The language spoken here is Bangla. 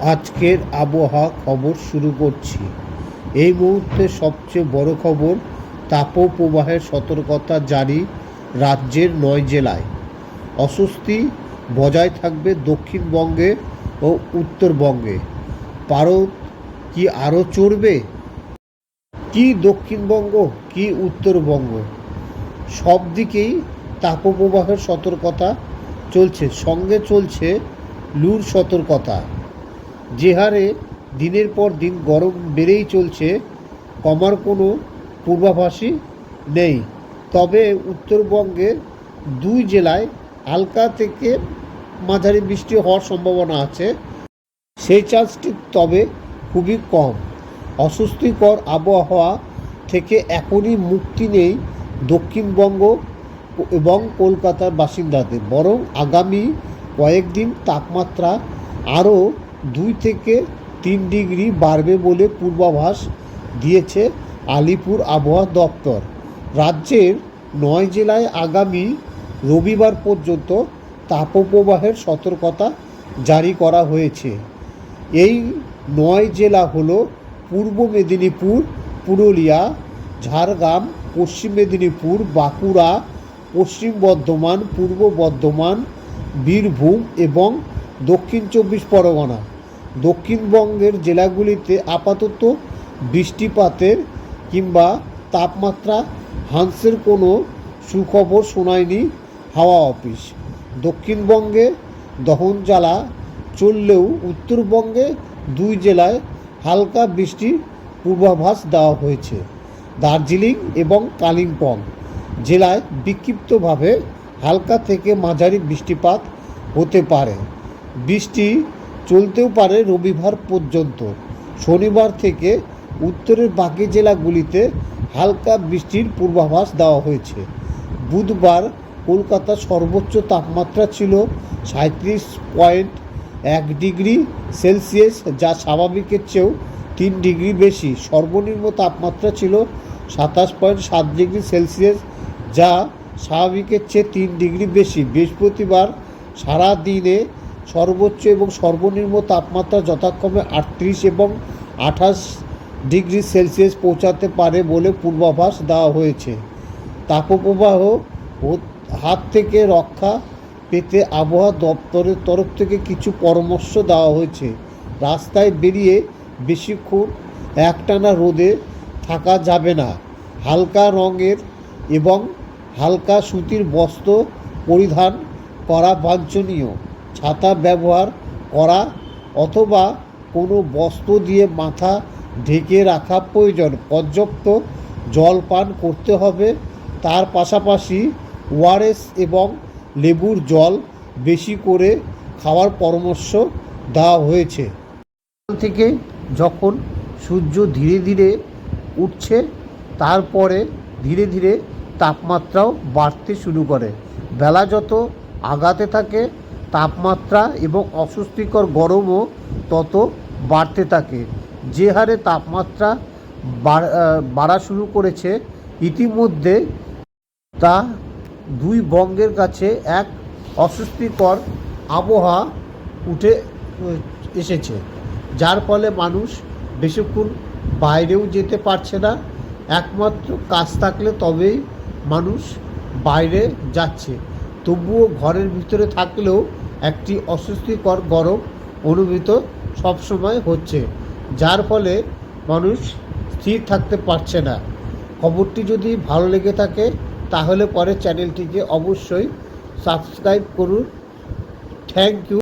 আজকের আবহাওয়া খবর শুরু করছি। এই মুহূর্তে সবচেয়ে বড় খবর, তাপপ্রবাহের সতর্কতা জারি রাজ্যের নয় জেলায়। অস্বস্তি বজায় থাকবে দক্ষিণবঙ্গে ও উত্তরবঙ্গে। পারদ কি আরও চড়বে? কি দক্ষিণবঙ্গ, কি উত্তরবঙ্গ? সব দিকেই তাপপ্রবাহের সতর্কতা চলছে, সঙ্গে চলছে লুর সতর্কতা। যে হারে দিনের পর দিন গরম বেড়েই চলছে, কমার কোনো পূর্বাভাসই নেই। তবে উত্তরবঙ্গের দুই জেলায় হালকা থেকে মাঝারি বৃষ্টি হওয়ার সম্ভাবনা আছে। সেই চান্সটি তবে খুবই কম। অস্বস্তিকর আবহাওয়া থেকে এখনই মুক্তি নেই দক্ষিণবঙ্গ এবং কলকাতার বাসিন্দাদের। বরং আগামী কয়েকদিন তাপমাত্রা আরও দুই থেকে তিন ডিগ্রি বাড়বে বলে পূর্বাভাস দিয়েছে আলিপুর আবহাওয়া দপ্তর। রাজ্যের নয় জেলায় আগামী রবিবার পর্যন্ত তাপপ্রবাহের সতর্কতা জারি করা হয়েছে। এই নয় জেলা হল পূর্ব মেদিনীপুর, পুরুলিয়া, ঝাড়গ্রাম, পশ্চিম মেদিনীপুর, বাঁকুড়া, পশ্চিম বর্ধমান, পূর্ব বর্ধমান, বীরভূম এবং দক্ষিণ চব্বিশ পরগনা। দক্ষিণবঙ্গের জেলাগুলিতে আপাতত বৃষ্টিপাতের কিংবা তাপমাত্রা হ্রাসের কোনো সুখবর শোনায়নি হাওয়া অফিস। দক্ষিণবঙ্গে দহন জ্বালা চললেও উত্তরবঙ্গে দুই জেলায় হালকা বৃষ্টির পূর্বাভাস দেওয়া হয়েছে। দার্জিলিং এবং কালিম্পং জেলায় বিক্ষিপ্তভাবে হালকা থেকে মাঝারি বৃষ্টিপাত হতে পারে। বৃষ্টি চলতেও পারে রবিবার পর্যন্ত। শনিবার থেকে উত্তরের বাকি জেলাগুলিতে হালকা বৃষ্টির পূর্বাভাস দেওয়া হয়েছে। বুধবার কলকাতার সর্বোচ্চ তাপমাত্রা ছিল সাঁত্রিশ পয়েন্ট এক ডিগ্রি সেলসিয়াস, যা স্বাভাবিকের চেয়েও তিন ডিগ্রি বেশি। সর্বনিম্ন তাপমাত্রা ছিল সাতাশ পয়েন্ট সাত ডিগ্রি সেলসিয়াস, যা স্বাভাবিকের চেয়ে তিন ডিগ্রি বেশি। বৃহস্পতিবার সারা দিনে সর্বোচ্চ এবং সর্বনিম্ন তাপমাত্রা যথাক্রমে আটত্রিশ এবং আঠাশ ডিগ্রি সেলসিয়াস পৌঁছাতে পারে বলে পূর্বাভাস দেওয়া হয়েছে। তাপপ্রবাহ হাত থেকে রক্ষা পেতে আবহাওয়া দপ্তরের তরফ থেকে কিছু পরামর্শ দেওয়া হয়েছে। রাস্তায় বেরিয়ে বেশিক্ষণ একটানা রোদে থাকা যাবে না। হালকা রঙের এবং হালকা সুতির বস্ত্র পরিধান করা বাঞ্ছনীয়। ছাতা ব্যবহার করা অথবা কোনো বস্ত্র দিয়ে মাথা ঢেকে রাখা প্রয়োজন। পর্যাপ্ত জল পান করতে হবে। তার পাশাপাশি ওআরএস এবং লেবুর জল বেশি করে খাওয়ার পরামর্শ দেওয়া হয়েছে। থেকে যখন সূর্য ধীরে ধীরে উঠছে, তারপরে ধীরে ধীরে তাপমাত্রাও বাড়তে শুরু করে। বেলা যত আগাতে থাকে তাপমাত্রা এবং অস্বস্তিকর গরমও তত বাড়তে থাকে। যে হারে তাপমাত্রা বাড়- শুরু করেছে, ইতিমধ্যে তা দুই বঙ্গের কাছে এক অস্বস্তিকর আবহাওয়া উঠে এসেছে। যার ফলে মানুষ বেশিক্ষণ বাইরেও যেতে পারছে না। একমাত্র কাজ থাকলে তবেই মানুষ বাইরে যাচ্ছে। তবুও ঘরের ভিতরে থাকলেও একটি অস্বস্তিকর গরম অনুভূত সবসময় হচ্ছে, যার ফলে মানুষ স্থির থাকতে পারছে না। খবরটি যদি ভালো লেগে থাকে, তাহলে পরে চ্যানেলটিকে অবশ্যই সাবস্ক্রাইব করুন। Thank you.